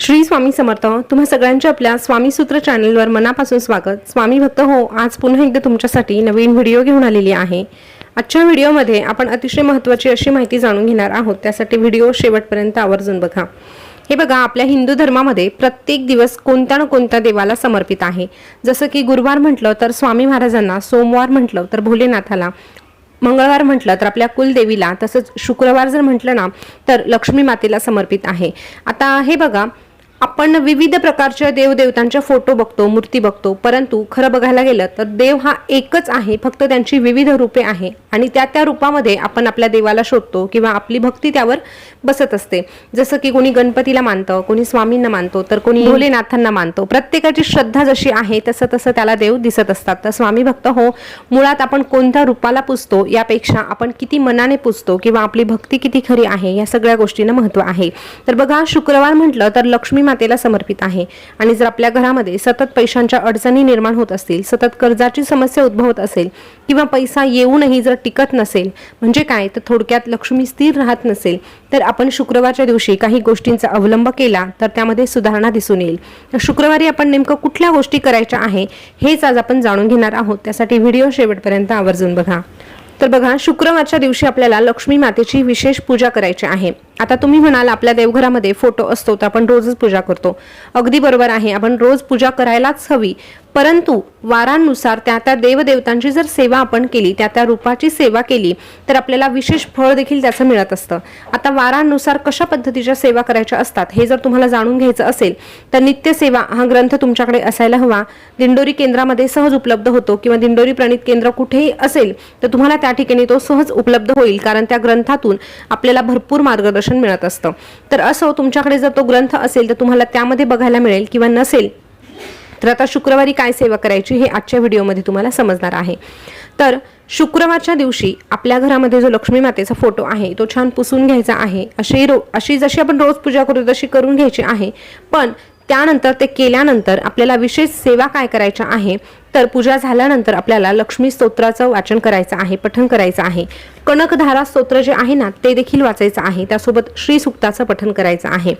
श्री स्वामी समर्थ तुम्हा सगळ्यांच्या आपल्या स्वामी सूत्र चॅनलवर मनापासून स्वागत. स्वामी भक्त हो आज पुन्हा एकदा तुमच्यासाठी नवीन व्हिडिओ घेऊन आलेली आहे. आजच्या व्हिडिओमध्ये आपण अतिशय महत्त्वाची अशी माहिती जाणून घेणार आहोत. त्यासाठी व्हिडिओ शेवटपर्यंत आवर्जून बघा. हे बघा आपल्या हिंदू धर्मामध्ये प्रत्येक दिवस कोणत्या ना कोणत्या देवाला समर्पित आहे. जसं की गुरुवार म्हटलं तर स्वामी महाराजांना सोमवार म्हटलं तर भोलेनाथाला मंगळवार म्हटलं तर आपल्या कुलदेवीला तसंच शुक्रवार जर म्हटलं ना तर लक्ष्मी मातेला समर्पित आहे. आता हे बघा आपण विविध प्रकारच्या देवदेवतांच्या फोटो बघतो मूर्ती बघतो परंतु खरं बघायला गेलं तर देव हा एकच आहे फक्त त्यांची विविध रूपे आहे. आणि त्या त्या रूपामध्ये आपण आपल्या देवाला शोधतो किंवा आपली भक्ती त्यावर बसत असते. जसं की कोणी गणपतीला मानतं कोणी स्वामींना मानतो तर कोणी भोलेनाथांना मानतो. प्रत्येकाची श्रद्धा जशी आहे तसं तसं त्याला देव दिसत असतात. तर स्वामी भक्त हो मुळात आपण कोणत्या रूपाला पुजतो यापेक्षा आपण किती मनाने पुजतो किंवा आपली भक्ती किती खरी आहे या सगळ्या गोष्टींना महत्त्व आहे. तर बघा शुक्रवार म्हटलं तर लक्ष्मी मातेला समर्पित आहे. आणि जर आपल्या घरामध्ये सतत पैशांच्या अडचणी निर्माण होत असतील सतत कर्जाची समस्या उद्भवत असेल किंवा पैसा येऊनही जर टिकत नसेल. म्हणजे काय? तर थोडक्यात लक्ष्मी स्थिर राहत नसेल. तर आपण शुक्रवारच्या दिवशी काही गोष्टींचा अवलंब केला तर त्यामध्ये सुधारणा दिसून येईल. तर शुक्रवारी आपण नेमकं कुठल्या गोष्टी करायच्या आहे हेच आज आपण जाणून घेणार आहोत. त्यासाठी व्हिडिओ शेवटपर्यंत आवर्जून बघा. तर बघा शुक्रवारच्या दिवशी आपल्याला लक्ष्मी मातेची विशेष पूजा करायची आहे. आता तुम्ही म्हणाल आपल्या देवघरामध्ये फोटो असतो तर आपण रोजच पूजा करतो. अगदी बरोबर आहे आपण रोज पूजा करायलाच हवी. परंतु वारांनुसार त्या त्या देवदेवतांची जर सेवा आपण केली त्या त्या रूपाची सेवा केली तर आपल्याला विशेष फळ देखील त्याचं मिळत असतं. आता वारांनुसार कशा पद्धतीच्या सेवा करायच्या असतात हे जर तुम्हाला जाणून घ्यायचं असेल तर नित्यसेवा हा ग्रंथ तुमच्याकडे असायला हवा. दिंडोरी केंद्रामध्ये सहज उपलब्ध होतो किंवा दिंडोरी प्रणित केंद्र कुठेही असेल तर तुम्हाला त्या ठिकाणी तो सहज उपलब्ध होईल कारण त्या ग्रंथातून आपल्याला भरपूर मार्गदर्शन मिळत असतं. तर असं तुमच्याकडे जर तो ग्रंथ असेल तर तुम्हाला त्यामध्ये बघायला मिळेल किंवा नसेल तर आता शुक्रवारी काय सेवा करायची हे आजच्या व्हिडिओमध्ये तुम्हाला समजणार आहे. तर शुक्रवारच्या दिवशी आपल्या घरामध्ये जो लक्ष्मी मातेचा फोटो आहे तो छान पुसून घ्यायचा आहे. अशी रो अशी जशी आपण रोज पूजा करू तशी करून घ्यायची आहे. पण त्यानंतर ते केल्यानंतर आपल्याला विशेष सेवा काय करायच्या आहे तर पूजा झाल्यानंतर आपल्याला लक्ष्मी स्तोत्राचं वाचन करायचं आहे पठन करायचं आहे. कनकधारा स्तोत्र जे आहे ना ते देखील वाचायचं आहे. त्यासोबत श्री सुक्ताचं पठन करायचं आहे.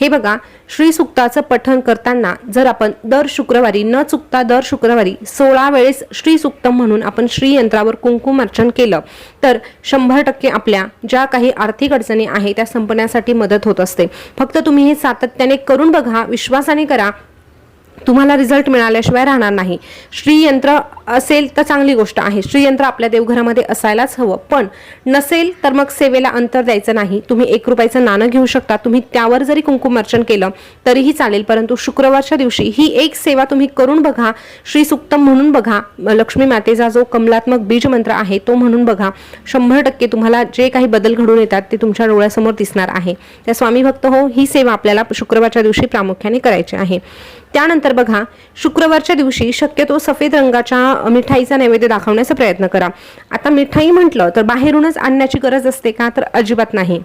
हे बघा श्री सुक्ताचं पठन करताना जर आपण दर शुक्रवारी न चुकता दर शुक्रवारी सोळा वेळेस श्री सुक्तम म्हणून आपण श्री यंत्रावर कुंकुम अर्चन केलं तर शंभर टक्के आपल्या ज्या काही आर्थिक अडचणी आहे त्या संपण्यासाठी मदत होत असते. फक्त तुम्ही हे सातत्याने करून बघा विश्वासाने करा तुम्हाला रिझल्ट मिळाल्याशिवाय राहणार नाही. श्रीयंत्र असेल तर चांगली गोष्ट आहे. श्रीयंत्र आपल्या देवघरामध्ये असायलाच हवं. पण नसेल तर मग सेवेला अंतर द्यायचं नाही. तुम्ही एक रुपयाचं नाणं घेऊ शकता. तुम्ही त्यावर जरी कुंकुम अर्चन केलं तरीही चालेल. परंतु शुक्रवारच्या दिवशी ही एक सेवा तुम्ही करून बघा. श्री सुक्तम म्हणून बघा. लक्ष्मी मातेचा जो कमलात्मक बीज मंत्र आहे तो म्हणून बघा. शंभर टक्के तुम्हाला जे काही बदल घडून येतात ते तुमच्या डोळ्यासमोर दिसणार आहे. त्या स्वामी भक्त हो ही सेवा आपल्याला शुक्रवारच्या दिवशी प्रामुख्याने करायची आहे. त्यानंतर बघा शुक्रवारच्या दिवशी शक्यतो सफेद रंगाच्या मिठाईचा नैवेद्य दाखवण्याचा प्रयत्न करा. आता मिठाई म्हटलं तर बाहेरूनच आणण्याची गरज असते का? तर अजिबात नाही.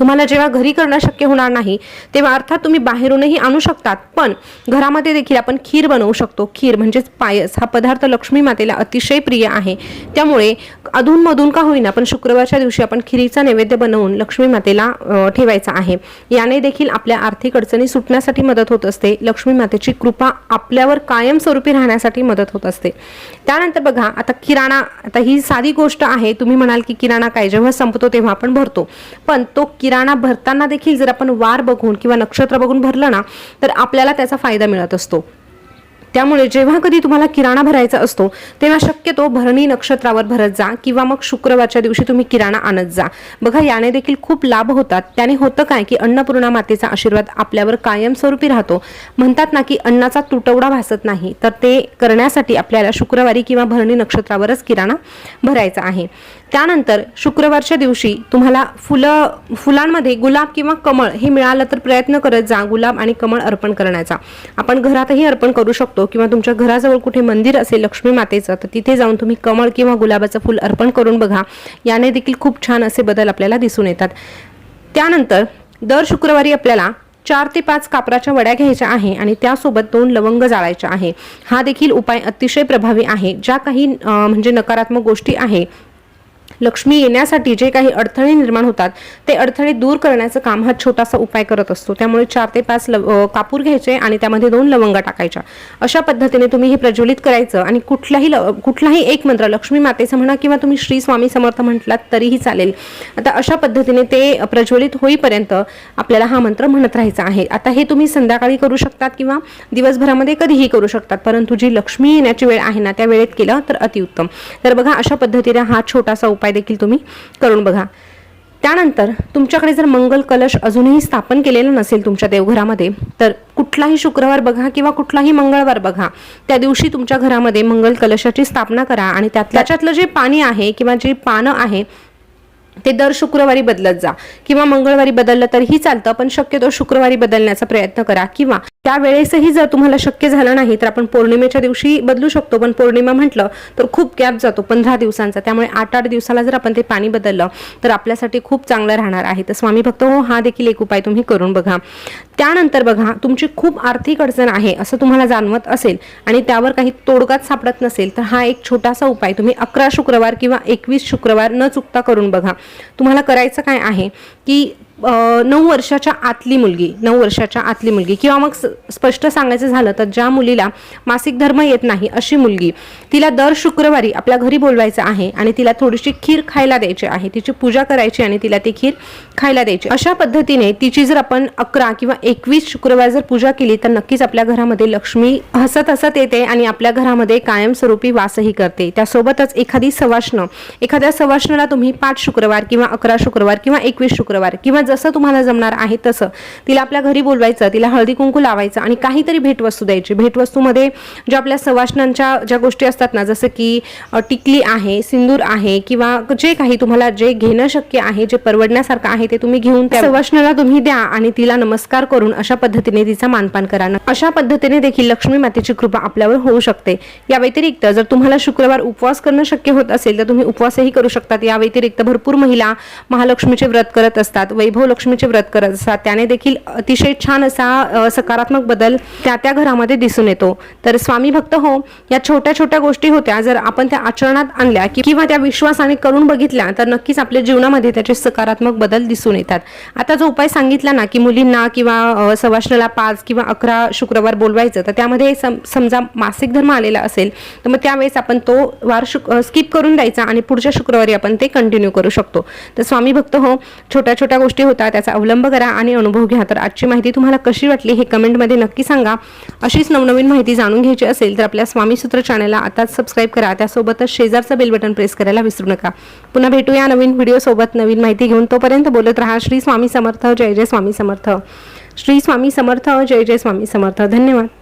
तुम्हाला जेव्हा घरी करणं शक्य होणार नाही तेव्हा अर्थात तुम्ही बाहेरूनही आणू शकतात. पण घरामध्ये देखील आपण खीर बनवू शकतो. खीर म्हणजेच पायस. हा पदार्थ लक्ष्मी मातेला अतिशय प्रिय आहे. त्यामुळे अधूनमधून का होईना पण शुक्रवारच्या दिवशी आपण खिरीचा नैवेद्य बनवून लक्ष्मी मातेला ठेवायचा आहे. याने देखील आपल्या आर्थिक अडचणी सुटण्यासाठी मदत होत असते. लक्ष्मी मातेची कृपा आपल्यावर कायमस्वरूपी राहण्यासाठी मदत होत असते. त्यानंतर बघा आता किराणा आता ही साधी गोष्ट आहे. तुम्ही म्हणाल की किराणा काय? जेव्हा संपतो तेव्हा आपण भरतो. पण तो किराणा भरताना देखील जर आपण वार बघून किंवा नक्षत्र बघून भरलं ना तर आपल्याला त्याचा फायदा मिळत असतो. त्यामुळे जेव्हा कधी तुम्हाला किराणा भरायचा असतो तेव्हा शक्यतो भरणी नक्षत्रावर भरत जा किंवा मग शुक्रवारच्या दिवशी तुम्ही किराणा आणत जा. बघा याने देखील खूप लाभ होतात. त्याने होतं काय की अन्नपूर्णा मातेचा आशीर्वाद आपल्यावर कायमस्वरूपी राहतो. म्हणतात ना की अन्नाचा तुटवडा भासत नाही तर ते करण्यासाठी आपल्याला शुक्रवारी किंवा भरणी नक्षत्रावरच किराणा भरायचा आहे. त्यानंतर शुक्रवारच्या दिवशी तुम्हाला फुलं फुलांमध्ये गुलाब किंवा कमळ हे मिळालं तर प्रयत्न करत जा गुलाब आणि कमळ अर्पण करण्याचा. आपण घरातही अर्पण करू शकतो. किंवा तुमच्या घराजवळ कुठे मंदिर असेल लक्ष्मी मातेचं तर तिथे जाऊन तुम्ही कमळ किंवा गुलाबाचं फुल अर्पण करून बघा. याने देखील खूप छान असे बदल आपल्याला दिसून येतात. त्यानंतर दर शुक्रवारी आपल्याला चार ते पाच कापराच्या वड्या घ्यायच्या आहे आणि त्यासोबत दोन लवंग जाळायच्या आहे. हा देखील उपाय अतिशय प्रभावी आहे. ज्या काही म्हणजे नकारात्मक गोष्टी आहे लक्ष्मी येण्यासाठी जे काही अडथळे निर्माण होतात ते अडथळे दूर करण्याचं काम हा छोटासा उपाय करत असतो. त्यामुळे चार ते पाच लव कापूर घ्यायचे आणि त्यामध्ये दोन लवंगा टाकायच्या. अशा पद्धतीने तुम्ही हे प्रज्वलित करायचं आणि कुठलाही ल- कुठलाही एक मंत्र लक्ष्मी मातेचं म्हणा किंवा तुम्ही श्री स्वामी समर्थ म्हटलात तरीही चालेल. आता अशा पद्धतीने ते प्रज्वलित होईपर्यंत आपल्याला हा मंत्र म्हणत राहायचा आहे. आता हे तुम्ही संध्याकाळी करू शकतात किंवा दिवसभरामध्ये कधीही करू शकतात परंतु जी लक्ष्मी येण्याची वेळ आहे ना त्या वेळेत केलं तर अतिउत्तम. तर बघा अशा पद्धतीने हा छोटासा उपाय देखील तुम्ही करून बघा. त्यानंतर तुमच्याकडे जर मंगल कलश अजूनही स्थापन केलेला नसेल तुमच्या देवघरामध्ये तर कुठलाही शुक्रवार बघा किंवा कुठलाही मंगळवार बघा. त्या दिवशी तुमच्या घरामध्ये मंगल कलशाची स्थापना करा आणि त्यात त्याच्यातलं जे पाणी आहे किंवा जे पानं आहे ते दर शुक्रवारी बदलत जा. किंवा मंगळवारी बदललं तरीही चालतं पण शक्यतो शुक्रवारी बदलण्याचा प्रयत्न करा किंवा त्यावेळेसही जर तुम्हाला शक्य झालं नाही तर आपण पौर्णिमेच्या दिवशी बदलू शकतो. पण पौर्णिमा म्हटलं तर खूप गॅप जातो पंधरा दिवसांचा. त्यामुळे आठ आठ दिवसाला जर आपण ते पाणी बदललं तर आपल्यासाठी खूप चांगलं राहणार आहे. तर स्वामी भक्त हो हा देखील एक उपाय तुम्ही करून बघा. त्यानंतर बघा तुमची खूप आर्थिक अडचण आहे असं तुम्हाला जाणवत असेल आणि त्यावर काही तोडगाच सापडत नसेल तर हा एक छोटासा उपाय तुम्ही अकरा शुक्रवार किंवा एकवीस शुक्रवार न चुकता करून बघा. तुम्हाला करायचं काय आहे? की नऊ वर्षाच्या आतली मुलगी नऊ वर्षाच्या आतली मुलगी किंवा मग स्पष्ट सांगायचं झालं तर ज्या मुलीला मासिक धर्म येत नाही अशी मुलगी तिला दर शुक्रवारी आपल्या घरी बोलवायचं आहे आणि तिला थोडीशी खीर खायला द्यायची आहे तिची पूजा करायची आणि तिला ती खीर खायला द्यायची. अशा पद्धतीने तिची जर आपण अकरा किंवा एकवीस शुक्रवार जर पूजा केली तर नक्कीच आपल्या घरामध्ये लक्ष्मी हसत हसत येते आणि आपल्या घरामध्ये कायमस्वरूपी वासही करते. त्यासोबतच एखादी सवाष्ण एखाद्या सवाष्णाला तुम्ही पाच शुक्रवार किंवा अकरा शुक्रवार किंवा एकवीस शुक्रवार किंवा जसं तुम्हाला जमणार आहे तसं. तिला आपल्या घरी बोलवायचं तिला हळदी कुंकू लावायचं आणि काहीतरी भेटवस्तू द्यायची. भेटवस्तूमध्ये ज्या आपल्या सवाष्णांच्या ज्या गोष्टी असतात ना जसं की टिकली आहे सिंदूर आहे किंवा जे काही तुम्हाला जे घेणं शक्य आहे जे परवडण्यासारखं आहे ते तुम्ही घेऊन त्या सवाष्णाला तुम्ही द्या आणि तिला नमस्कार करून अशा पद्धतीने तिचा मानपान करा. अशा पद्धतीने देखील लक्ष्मी मातेची कृपा आपल्यावर होऊ शकते. या व्यतिरिक्त जर तुम्हाला शुक्रवार उपवास करणं शक्य होत असेल तर तुम्ही उपवासही करू शकतात. या व्यतिरिक्त भरपूर महिला महालक्ष्मीचे व्रत करत असतात. असतात. वैभव लक्ष्मीचे व्रत करत असतात. त्याने देखील अतिशय छान असा सकारात्मक बदल त्या त्या घरामध्ये दिसून येतो. तर स्वामी भक्त हो या छोट्या छोट्या गोष्टी होत्या. जर आपण त्या आचरणात आणल्या किंवा त्या विश्वासाने करून बघितल्या तर नक्कीच आपल्या जीवनामध्ये त्याचे सकारात्मक बदल दिसून येतात. आता जो उपाय सांगितला ना की मुलींना किंवा अ, सवाष्णाला पाच किंवा अकरा शुक्रवार बोलवायचं तर त्यामध्ये सम समजा मासिक धर्म आलेला असेल तर मग त्यावेळेस आपण तो वार शुक स्किप करून द्यायचा आणि पुढच्या शुक्रवारी आपण ते कंटिन्यू करू शकतो. तर स्वामी भक्त हो छोट्या छोट्या गोष्टी होता त्याचा अवलंब करा आणि अनुभव घ्या. तर आजची माहिती तुम्हाला कशी वाटली हे कमेंटमध्ये नक्की सांगा. अशीच नवनवीन माहिती जाणून घ्यायची असेल तर आपल्या स्वामीसूत्र चॅनलला आताच सबस्क्राईब करा. त्यासोबतच शेजारचं बेल बटन प्रेस करायला विसरू नका. पुन्हा भेटूया नवीन व्हिडिओसोबत नवीन माहिती घेऊन. तोपर्यंत बोलत राहा. श्री स्वामी समर्थ. जय जय स्वामी समर्थ. श्री स्वामी समर्थ. जय जय स्वामी समर्थ. धन्यवाद.